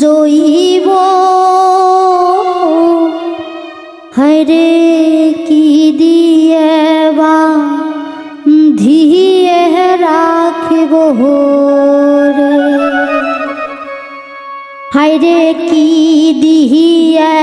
জৈব হরে কি দিয়ে বা ধিয়ে রাখব রে হরে কি দিয়ে